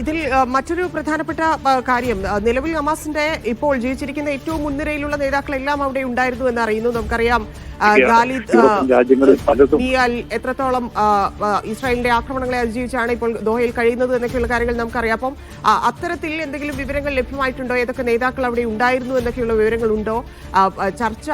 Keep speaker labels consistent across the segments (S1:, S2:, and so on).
S1: ഇതിൽ മറ്റൊരു പ്രധാനപ്പെട്ട കാര്യം നിലവിൽ ഹമാസിന്റെ ഇപ്പോൾ ജീവിച്ചിരിക്കുന്ന ഏറ്റവും മുൻനിരയിലുള്ള നേതാക്കളെല്ലാം അവിടെ ഉണ്ടായിരുന്നു എന്ന് അറിയുന്നു. നമുക്കറിയാം ഖാലിദ് എത്രത്തോളം ഇസ്രായേലിന്റെ ആക്രമണങ്ങളെ അതിജീവിച്ചാണ് ഇപ്പോൾ ദോഹയിൽ കഴിയുന്നത് എന്നൊക്കെയുള്ള കാര്യങ്ങൾ നമുക്കറിയാം. അപ്പം അത്തരത്തിൽ എന്തെങ്കിലും വിവരങ്ങൾ ലഭ്യമായിട്ടുണ്ടോ? ഏതൊക്കെ നേതാക്കൾ അവിടെ ഉണ്ടായിരുന്നു എന്നൊക്കെയുള്ള വിവരങ്ങൾ ഉണ്ടോ ആ, ആ, ചർച്ച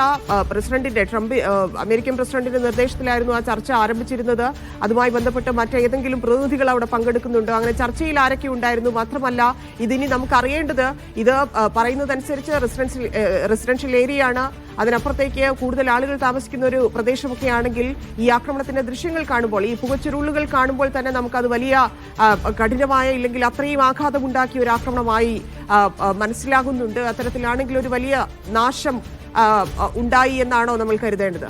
S1: പ്രസിഡന്റിന്റെ ട്രംപ് അമേരിക്കൻ പ്രസിഡന്റിന്റെ നിർദ്ദേശത്തിലായിരുന്നു ആ ചർച്ച ആരംഭിച്ചിരുന്നത്. അതുമായി ബന്ധപ്പെട്ട് മറ്റേതെങ്കിലും പ്രതിനിധികൾ അവിടെ പങ്കെടുക്കുന്നുണ്ടോ? അങ്ങനെ ചർച്ചയിൽ ആരൊക്കെ ഉണ്ടായിരുന്നു? മാത്രമല്ല ഇതിനി നമുക്കറിയേണ്ടത് ഇത് പറയുന്നതനുസരിച്ച് റെസിഡൻഷ്യൽ റെസിഡൻഷ്യൽ ഏരിയയാണ്. അതിനപ്പുറത്തേക്ക് കൂടുതൽ ആളുകൾ താമസിക്കുന്ന ഒരു പ്രദേശമൊക്കെ ആണെങ്കിൽ ഈ ആക്രമണത്തിന്റെ ദൃശ്യങ്ങൾ കാണുമ്പോൾ ഈ പുകച്ചുരുളുകൾ കാണുമ്പോൾ തന്നെ നമുക്കത് വലിയ കഠിനമായ ഇല്ലെങ്കിൽ അത്രയും ആഘാതമുണ്ടാക്കിയ ഒരു ആക്രമണമായി മനസ്സിലാകുന്നുണ്ട്. അത്തരത്തിലാണെങ്കിൽ ഒരു വലിയ നാശം ഉണ്ടായി എന്നാണോ നമ്മൾ കരുതേണ്ടത്?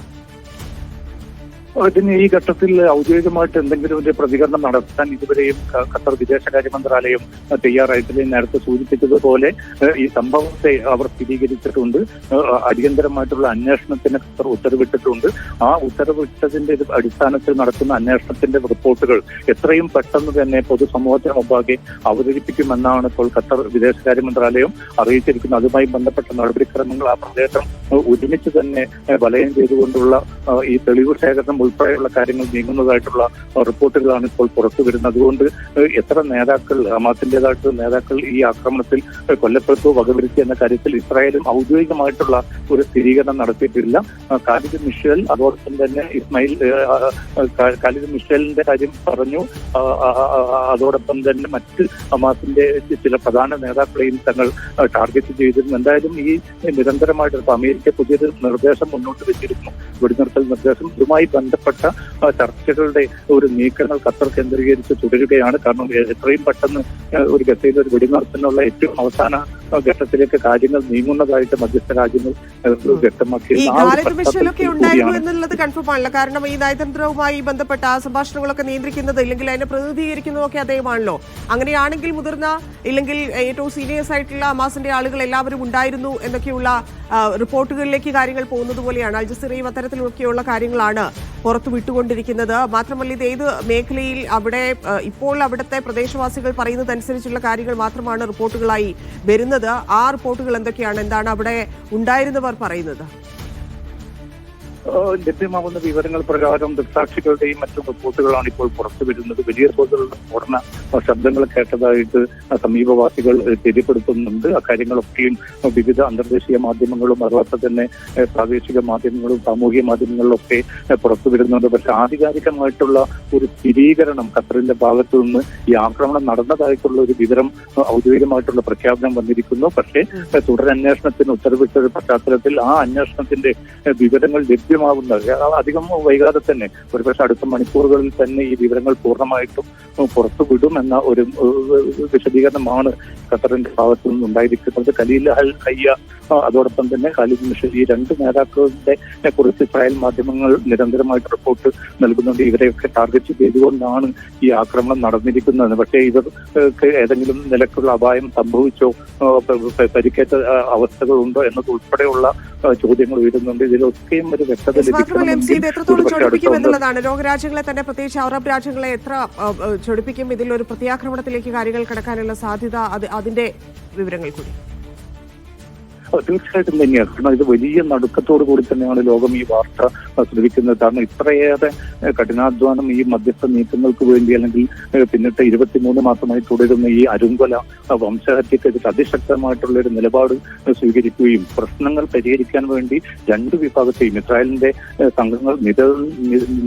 S2: ഇതിന് ഈ ഘട്ടത്തിൽ ഔദ്യോഗികമായിട്ട് എന്തെങ്കിലും ഒരു പ്രതികരണം നടത്താൻ ഇതുവരെയും ഖത്തർ വിദേശകാര്യ മന്ത്രാലയം തയ്യാറായിട്ടില്ല നേരത്തെ സൂചിപ്പിച്ചതുപോലെ ഈ സംഭവത്തെ അവർ സ്ഥിരീകരിച്ചിട്ടുണ്ട്. അടിയന്തരമായിട്ടുള്ള അന്വേഷണത്തിന് ഖത്തർ ഉത്തരവിട്ടിട്ടുണ്ട്. ആ ഉത്തരവിട്ടതിന്റെ അടിസ്ഥാനത്തിൽ നടത്തുന്ന അന്വേഷണത്തിന്റെ റിപ്പോർട്ടുകൾ എത്രയും പെട്ടെന്ന് തന്നെ പൊതുസമൂഹത്തിന് മുമ്പാകെ അവതരിപ്പിക്കുമെന്നാണ് ഇപ്പോൾ ഖത്തർ വിദേശകാര്യ മന്ത്രാലയം അറിയിച്ചിരിക്കുന്നത്. അതുമായി ബന്ധപ്പെട്ട നടപടിക്രമങ്ങൾ ആ പ്രദേശം ഒരുമിച്ച് തന്നെ വലയം ചെയ്തുകൊണ്ടുള്ള ഈ തെളിവ് ശേഖരണം ഉൾപ്പെടെയുള്ള കാര്യങ്ങൾ നീങ്ങുന്നതായിട്ടുള്ള റിപ്പോർട്ടുകളാണ് ഇപ്പോൾ പുറത്തു വരുന്നത്. അതുകൊണ്ട് എത്ര നേതാക്കൾ ഹമാസിന്റേതായിട്ടുള്ള നേതാക്കൾ ഈ ആക്രമണത്തിൽ കൊല്ലപ്പെടുത്തോ വകവരുത്തി എന്ന കാര്യത്തിൽ ഇസ്രായേലും ഔദ്യോഗികമായിട്ടുള്ള ഒരു സ്ഥിരീകരണം നടത്തിയിട്ടില്ല. കാലിദ് മിഷേൽ അതോടൊപ്പം തന്നെ ഇസ്മായിൽ കാലിദ് മിഷേലിന്റെ കാര്യം പറഞ്ഞു. അതോടൊപ്പം തന്നെ മറ്റ് ഹമാസിന്റെ ചില പ്രധാന നേതാക്കളെയും തങ്ങൾ ടാർഗറ്റ് ചെയ്തിരുന്നു. എന്തായാലും ഈ നിരന്തരമായിട്ട് അമേരിക്ക പുതിയൊരു നിർദ്ദേശം മുന്നോട്ട് വെച്ചിരുന്നു വെടിനിർത്തൽ നിർദ്ദേശം ഇതുമായി ബന്ധപ്പെട്ട ചർച്ചകളുടെ ഒരു നീക്കങ്ങൾ ഖത്തർ കേന്ദ്രീകരിച്ച് തുടരുകയാണ്. കാരണം എത്രയും പെട്ടെന്ന് ഒരു ഗസയിൽ ഒരു വെടിനിർത്തലിനുള്ള ഏറ്റവും അവസാന ഘട്ടത്തിലേക്ക് കാര്യങ്ങൾ നീങ്ങുന്നതായിട്ട് മധ്യസ്ഥ രാജ്യങ്ങൾ ആ, വ്യക്തമാക്കി.
S1: ഈ
S2: ഒരു
S1: ഖാലിദ് ഉണ്ടായിരുന്നു എന്നുള്ളത് കൺഫേം ആണല്ലോ. കാരണം ഈ നയതന്ത്രവുമായി ബന്ധപ്പെട്ട ആ സംഭാഷണങ്ങളൊക്കെ നിയന്ത്രിക്കുന്നത് ഇല്ലെങ്കിൽ അതിനെ പ്രതിനിധീകരിക്കുന്നതൊക്കെ അദ്ദേഹമാണല്ലോ. അങ്ങനെയാണെങ്കിൽ മുതിർന്ന ഇല്ലെങ്കിൽ ഏറ്റവും സീനിയേഴ്സ് ആയിട്ടുള്ള അമാസിന്റെ ആളുകൾ എല്ലാവരും ഉണ്ടായിരുന്നു എന്നൊക്കെയുള്ള റിപ്പോർട്ടുകളിലേക്ക് കാര്യങ്ങൾ പോകുന്നത് പോലെയാണ്. അൽ ജസീറയും അത്തരത്തിലൊക്കെയുള്ള കാര്യങ്ങളാണ് പുറത്തു വിട്ടുകൊണ്ടിരിക്കുന്നത്. മാത്രമല്ല ഇത് ഏത് മേഖലയിൽ അവിടെ ഇപ്പോൾ അവിടുത്തെ പ്രദേശവാസികൾ പറയുന്നതനുസരിച്ചുള്ള കാര്യങ്ങൾ മാത്രമാണ് റിപ്പോർട്ടുകളായി വരുന്നത്. ആ റിപ്പോർട്ടുകൾ എന്തൊക്കെയാണ്? എന്താണ് അവിടെ ഉണ്ടായിരുന്നവർ പറയുന്നത്?
S2: ലഭ്യമാകുന്ന വിവരങ്ങൾ പ്രകാരം ദൃക്സാക്ഷികളുടെയും മറ്റും റിപ്പോർട്ടുകളാണ് ഇപ്പോൾ പുറത്തു വരുന്നത്. വലിയ തോതിലുള്ള സ്ഫോടന ശബ്ദങ്ങൾ കേട്ടതായിട്ട് സമീപവാസികൾ ഏഹ് തെര്യപ്പെടുത്തുന്നുണ്ട് അക്കാര്യങ്ങളൊക്കെയും വിവിധ അന്തർദേശീയ മാധ്യമങ്ങളും അതുപോലെ തന്നെ പ്രാദേശിക മാധ്യമങ്ങളും സാമൂഹിക മാധ്യമങ്ങളിലൊക്കെ പുറത്തു വരുന്നുണ്ട്. പക്ഷെ ആധികാരികമായിട്ടുള്ള ഒരു സ്ഥിരീകരണം ഖത്തറിന്റെ ഭാഗത്തു നിന്ന് ഈ ആക്രമണം നടന്നതായിട്ടുള്ള ഒരു വിവരം ഔദ്യോഗികമായിട്ടുള്ള പ്രഖ്യാപനം വന്നിരിക്കുന്നു. പക്ഷേ തുടരന്വേഷണത്തിന് ഉത്തരവിട്ട പശ്ചാത്തലത്തിൽ ആ അന്വേഷണത്തിന്റെ വിവരങ്ങൾ വിവരങ്ങൾ ലഭ്യമാകുന്നത്. അധികം വൈകാതെ തന്നെ ഒരുപക്ഷെ അടുത്ത മണിക്കൂറുകളിൽ തന്നെ ഈ വിവരങ്ങൾ പൂർണമായിട്ടും പുറത്തു വിടുമെന്ന ഒരു വിശദീകരണമാണ് ഖത്തറിന്റെ ഭാഗത്തു നിന്ന് ഉണ്ടായിരിക്കുന്നത് ഖലീൽ അൽ ഹയ്യ ആ, അതോടൊപ്പം തന്നെ ഖാലിദ് മിഷൽ ഈ രണ്ട് നേതാക്കളുടെ കുറിച്ച് ഇസ്രായേൽ മാധ്യമങ്ങൾ നിരന്തരമായിട്ട് റിപ്പോർട്ട് നൽകുന്നുണ്ട്. ഇവരെയൊക്കെ ടാർഗറ്റ് ചെയ്തുകൊണ്ടാണ് ഈ ആക്രമണം നടന്നിരിക്കുന്നത്. പക്ഷേ ഇവർക്ക് ഏതെങ്കിലും നിലക്കുള്ള അപായം സംഭവിച്ചോ പരിക്കേറ്റ അവസ്ഥകൾ ഉണ്ടോ എന്നത് ഉൾപ്പെടെയുള്ള ചോദ്യങ്ങൾ ഉയരുന്നുണ്ട്. ഇതിലൊക്കെയും ഒരു വ്യക്തത
S1: ചൊടിപ്പിക്കും ലോകരാജ്യങ്ങളെ തന്നെ പ്രത്യേകിച്ച് അറബ് രാജ്യങ്ങളെ എത്ര ചൊടിപ്പിക്കും? ഇതിൽ ഒരു പ്രത്യാക്രമണത്തിലേക്ക് കാര്യങ്ങൾ കടക്കാനുള്ള സാധ്യത അത് അതിന്റെ വിവരങ്ങൾ കൂടി.
S2: തീർച്ചയായിട്ടും തന്നെയാണ് കാരണം ഇത് വലിയ നടുക്കത്തോടു കൂടി തന്നെയാണ് ലോകം ഈ വാർത്ത ശ്രദ്ധിക്കുന്നത് കാരണം ഇത്രയേറെ കഠിനാധ്വാനം ഈ മധ്യസ്ഥ നീക്കങ്ങൾക്ക് വേണ്ടി അല്ലെങ്കിൽ പിന്നിട്ട് ഇരുപത്തിമൂന്ന് മാസമായി തുടരുന്ന ഈ അരുങ്കൊല വംശഹത്യക്കെതിരെ അതിശക്തമായിട്ടുള്ള ഒരു നിലപാട് സ്വീകരിക്കുകയും പ്രശ്നങ്ങൾ പരിഹരിക്കാൻ വേണ്ടി രണ്ട് വിഭാഗത്തെയും ഇസ്രായേലിന്റെ സംഘങ്ങൾ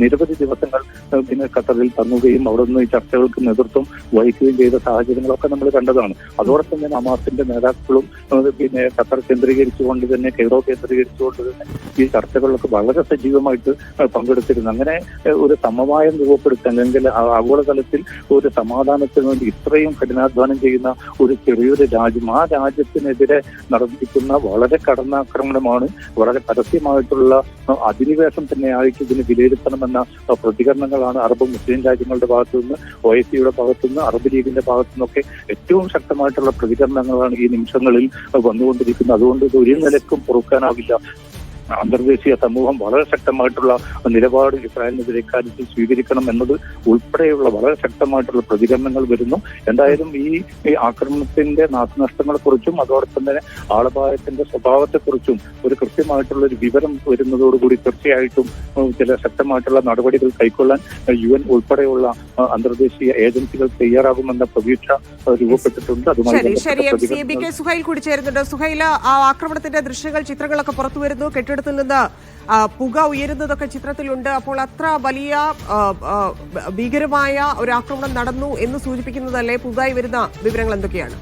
S2: നിരവധി ദിവസങ്ങൾ പിന്നെ ഖത്തറിൽ തങ്ങുകയും അവിടെ നിന്ന് ഈ ചർച്ചകൾക്ക് നേതൃത്വം വഹിക്കുകയും ചെയ്ത സാഹചര്യങ്ങളൊക്കെ നമ്മൾ കണ്ടതാണ്. അതോടൊപ്പം തന്നെ ഹമാസിന്റെ നേതാക്കളും പിന്നെ ഖത്തർ കേന്ദ്രീകരിച്ചുകൊണ്ട് തന്നെ കെയ്റോ കേന്ദ്രീകരിച്ചുകൊണ്ട് തന്നെ ഈ ചർച്ചകളിലൊക്കെ വളരെ സജീവമായിട്ട് പങ്കെടുത്തിരുന്നു. അങ്ങനെ ഒരു സമവായം രൂപപ്പെടുത്താൻ അല്ലെങ്കിൽ ആഗോളതലത്തിൽ ഒരു സമാധാനത്തിന് വേണ്ടി ഇത്രയും കഠിനാധ്വാനം ചെയ്യുന്ന ഒരു ചെറിയൊരു രാജ്യം ആ രാജ്യത്തിനെതിരെ നടന്നിരിക്കുന്ന വളരെ കടന്നാക്രമണമാണ് വളരെ പരസ്യമായിട്ടുള്ള അധിനിവേശം തന്നെയായിട്ട് ഇതിന് വിലയിരുത്തണമെന്ന പ്രതികരണങ്ങളാണ് അറബ് മുസ്ലിം രാജ്യങ്ങളുടെ ഭാഗത്തു നിന്ന് ഒ എസ് സിയുടെ ഭാഗത്തു നിന്ന് അറബ് ലീഗിന്റെ ഭാഗത്തു നിന്നൊക്കെ ഏറ്റവും ശക്തമായിട്ടുള്ള പ്രതികരണങ്ങളാണ് ഈ നിമിഷങ്ങളിൽ വന്നുകൊണ്ടിരിക്കുന്നത്. അതുകൊണ്ട് ഒരു നിലക്കും പൊറുക്കാനാവില്ല. അന്തർദേശീയ സമൂഹം വളരെ ശക്തമായിട്ടുള്ള നിലപാട് ഇസ്രായേലിനെതിരെ കാര്യത്തിൽ സ്വീകരിക്കണം എന്നത് ഉൾപ്പെടെയുള്ള വളരെ ശക്തമായിട്ടുള്ള പ്രതികരണങ്ങൾ വരുന്നു. എന്തായാലും ഈ ആക്രമണത്തിന്റെ നാശനഷ്ടങ്ങളെക്കുറിച്ചും അതോടൊപ്പം തന്നെ ആളപായത്തിന്റെ സ്വഭാവത്തെക്കുറിച്ചും ഒരു കൃത്യമായിട്ടുള്ള ഒരു വിവരം വരുന്നതോടുകൂടി തീർച്ചയായിട്ടും ചില ശക്തമായിട്ടുള്ള നടപടികൾ കൈക്കൊള്ളാൻ യു എൻ ഉൾപ്പെടെയുള്ള അന്തർദേശീയ ഏജൻസികൾ തയ്യാറാകുമെന്ന പ്രതീക്ഷ രൂപപ്പെട്ടിട്ടുണ്ട്. അതുമായി
S1: സുഹൈൽ കൂടി ചേരുന്നുണ്ട് സുഹൈൽ ആ ആക്രമണത്തിന്റെ ദൃശ്യങ്ങൾ ചിത്രങ്ങളൊക്കെ പുറത്തു വരുന്നു. കെട്ടിടത്തിൽ നിന്ന് പുക ഉയരുന്നതൊക്കെ ചിത്രത്തിലുണ്ട്. അപ്പോൾ അത്ര വലിയ ഭീകരമായ ഒരു ആക്രമണം നടന്നു എന്ന് സൂചിപ്പിക്കുന്നതല്ലേ പുതുതായി വരുന്ന വിവരങ്ങൾ എന്തൊക്കെയാണ്?